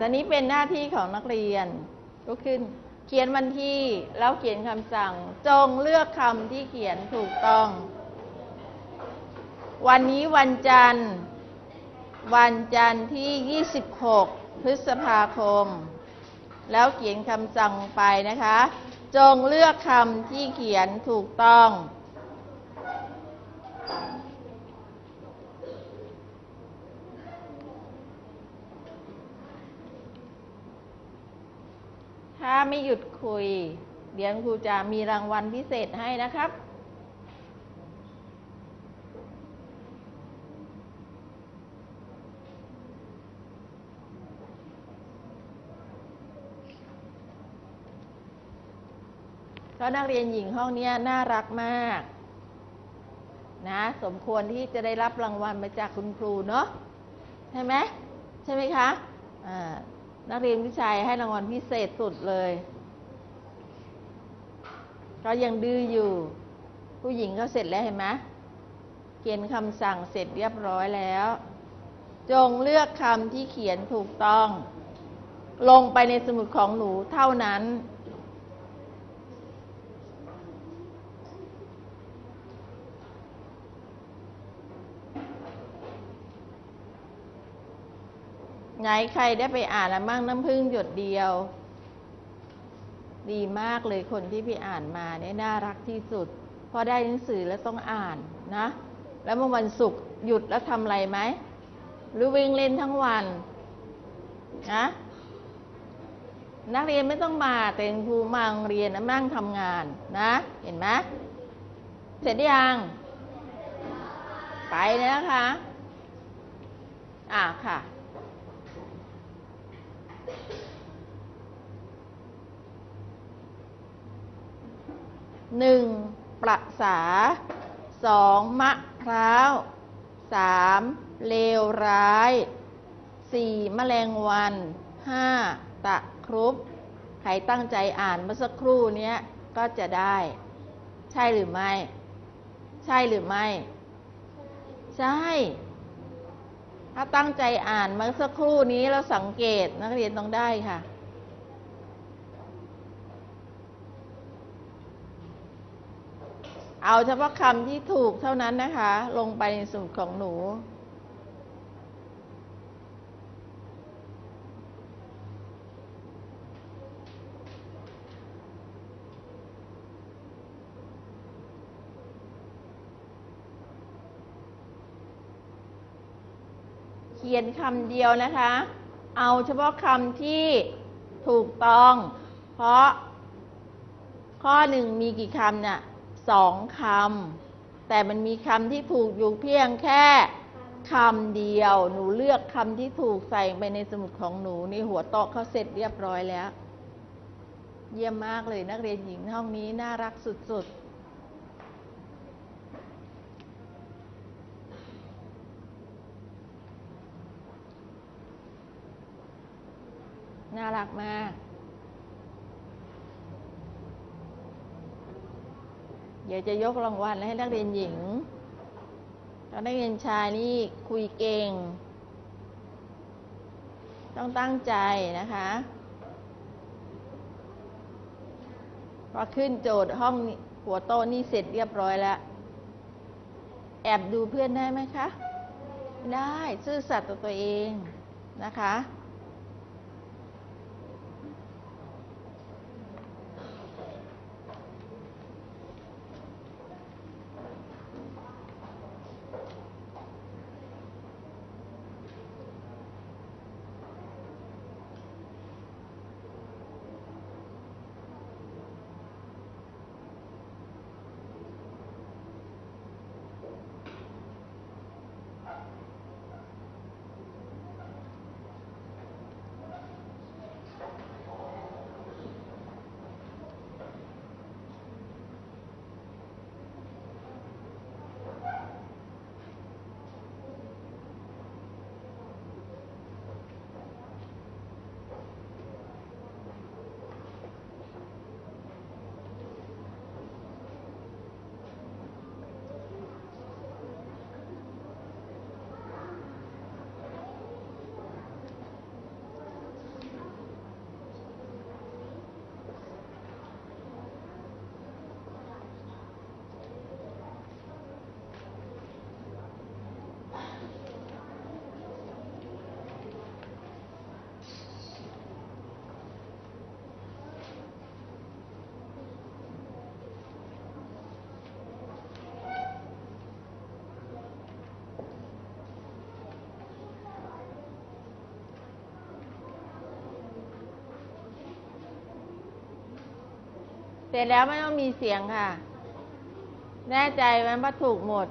ตอนนี้เป็นหน้าที่ของนักเรียนก็ขึ้น เขียนวันที่แล้วเขียนคำสั่ง จงเลือกคำที่เขียนถูกต้อง วันนี้วันจันทร์ วันจันทร์ที่ 26 พฤษภาคม แล้วเขียนคำสั่งไปนะคะ จงเลือกคำที่เขียนถูกต้อง ถ้าไม่หยุดคุย เดี๋ยวครูจะมีรางวัลพิเศษให้นะครับ เพราะนักเรียนหญิงห้องนี้น่ารักมาก นะ สมควรที่จะได้รับรางวัลมาจากคุณครูเนาะใช่ไหมใช่ไหมคะอ่า นักเรียนผู้ชายให้รางวัลพิเศษสุดเลยเขายังดื้ออยู่ ผู้หญิงเขาเสร็จแล้วเห็นไหมเขียนคำสั่งเสร็จเรียบร้อยแล้ว จงเลือกคำที่เขียนถูกต้อง ลงไปในสมุดของหนูเท่านั้น นใครได้ไปอ่านแล้วมั่งน้ำพึ่งหยดเดียว ดีมากเลยคนที่ไปอ่านมาเนี่ยน่ารักที่สุดพราะได้หนังสือแล้วต้องอ่านนะ แล้วเมื่อวันศุกร์หยุดแล้วทำอะไรไหมหรือวิ่งเล่นทั้งวันนะนักเรียนไม่ต้องมาแต่ครูมาโรงเรียนนะนั่งทำงานนะ เห็นไหมเสร็จหรือยังไปนะคะ อ่าค่ะ หนึ่งประสาสองมะพร้าวสามเลวร้ายสี่แมลงวันห้าตะครุบใครตั้งใจอ่านเมื่อสักครู่นี้ก็จะได้ ใช่หรือไม่ ใช่หรือไม่ ใช่ ถ้าตั้งใจอ่านเมื่อสักครู่นี้เราสังเกตนักเรียนต้องได้ค่ะ เอาเฉพาะคำที่ถูกเท่านั้นนะคะ ลงไปในสูตรของหนู เขียนคำเดียวนะคะ เอาเฉพาะคำที่ถูกต้อง เพราะข้อหนึ่งมีกี่คำเนี่ยสองคำแต่มันมีคำที่ถูกอยู่เพียงแค่คำเดียว หนูเลือกคำที่ถูกใส่ไปในสมุดของหนูในหัวโต๊ะเขาเสร็จเรียบร้อยแล้ว เยี่ยมมากเลยนักเรียนหญิงห้องนี้น่ารักสุดๆ น่ารักมาก เดี๋ยวจะยกรางวัลให้นักเรียนหญิงแล้วนักเรียนชายนี่คุยเก่ง ต้องตั้งใจนะคะพอขึ้นโจทย์ห้องหัวโต๊ะนี่เสร็จเรียบร้อยแล้ว แอบดูเพื่อนได้ไหมคะ ได้ ซื่อสัตย์ต่อตัวเองนะคะ เสร็จแล้วไม่ต้องมีเสียงค่ะ แน่ใจไหมว่าถูกหมด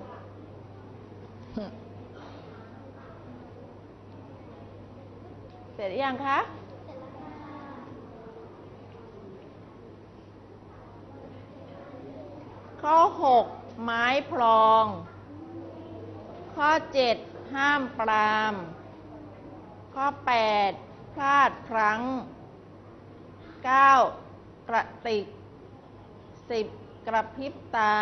เสร็จหรือยังคะข้อ 6 ไม้พลอง ข้อ 7 ห้ามปราม ข้อ 8 พลาดพลั้ง 9 กระติก 10 กระพริบตา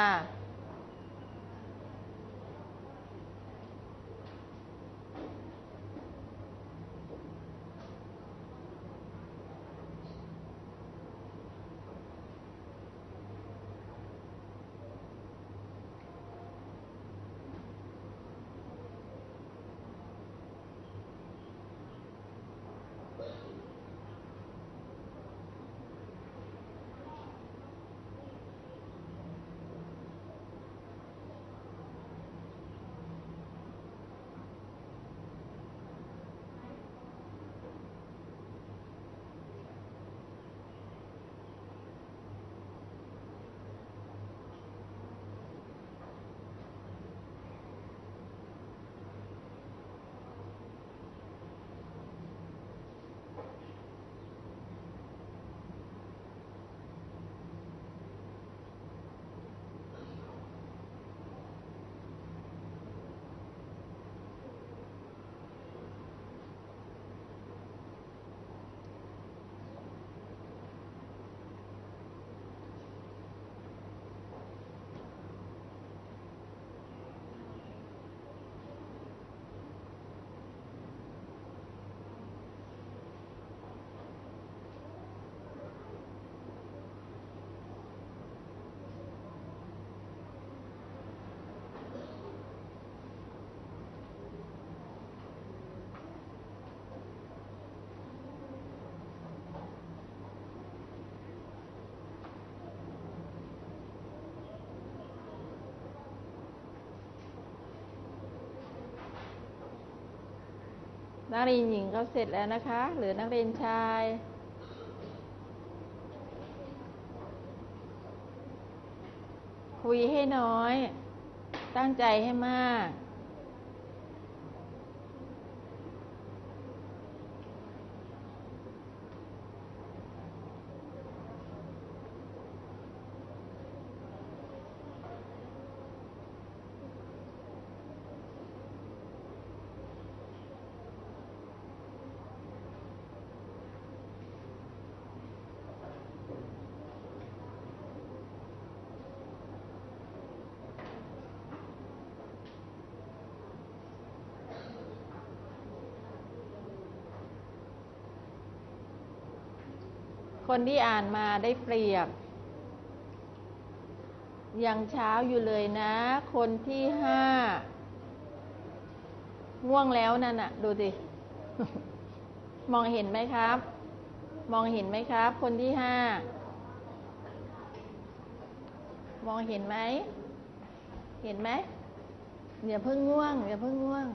นักเรียนหญิงก็เสร็จแล้วนะคะ หรือนักเรียนชาย คุยให้น้อย ตั้งใจให้มาก คนที่อ่านมาได้เปรียบ ยังเช้าอยู่เลยนะ คนที่ห้าง่วงแล้วนั่นน่ะ ดูสิ มองเห็นไหมครับ มองเห็นไหมครับ คนที่ห้ามองเห็นไหม เห็นไหมอย่าเพิ่งง่วงอย่าเพิ่งง่วง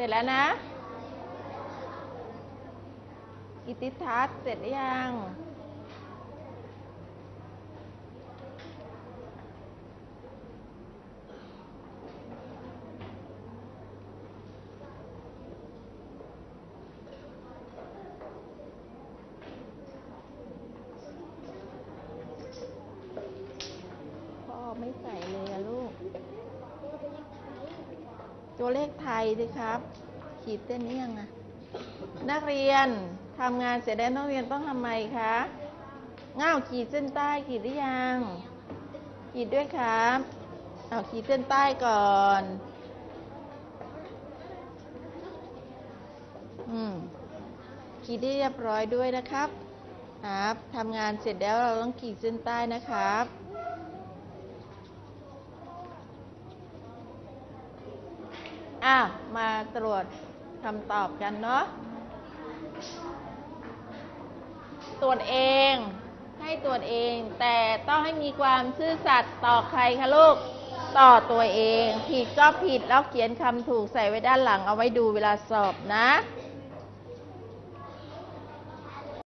สร็จแล้วนะ อิติทัศน์เสร็จหรือยัง พ่อไม่ใส่เลยอะลูก ตัวเลขไทยสิครับ ขีดเส้นนี้ยังอะนักเรียนทำงานเสร็จแล้วนักเรียนต้องทำไมคะง่าวขีดเส้นใต้ขีดหรือยัง ขีดด้วยครับเอาขีดเส้นใต้ก่อน อืมขีดได้เรียบร้อยด้วยนะครับ ครับทำงานเสร็จแล้วเราต้องขีดเส้นใต้นะครับ อะมาตรวจคำตอบกันเนาะตรวจเองให้ตรวจเอง แต่ต้องให้มีความซื่อสัตย์ต่อใครคะลูกต่อตัวเอง ผิดก็ผิดแล้วเขียนคำถูกใส่ไว้ด้านหลังเอาไว้ดูเวลาสอบนะ